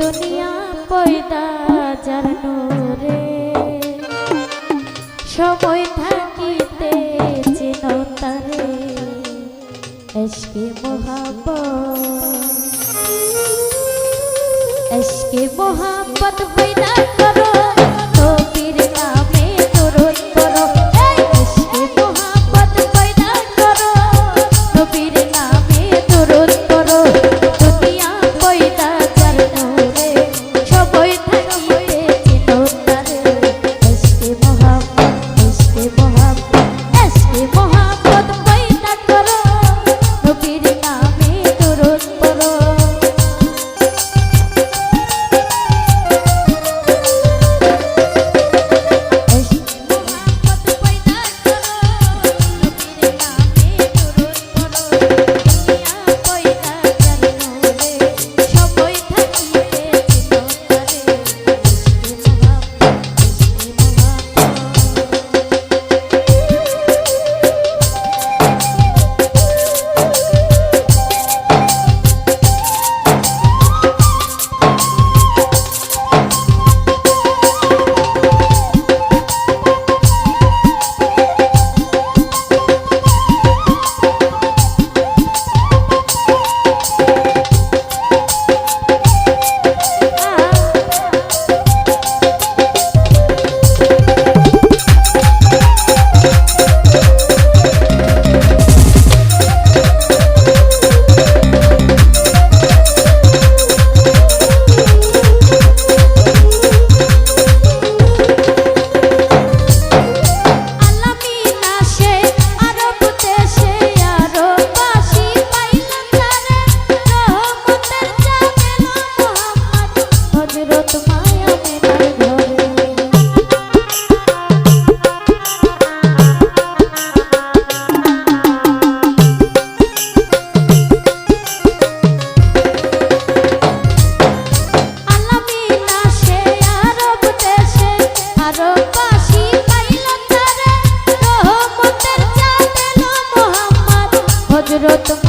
দুনিয়া পয়দা জানো রে সময় থাকিতে চেনো তারে এসকে মহাপত। এসকে মহাপত পয়দা করো roto.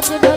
what you do.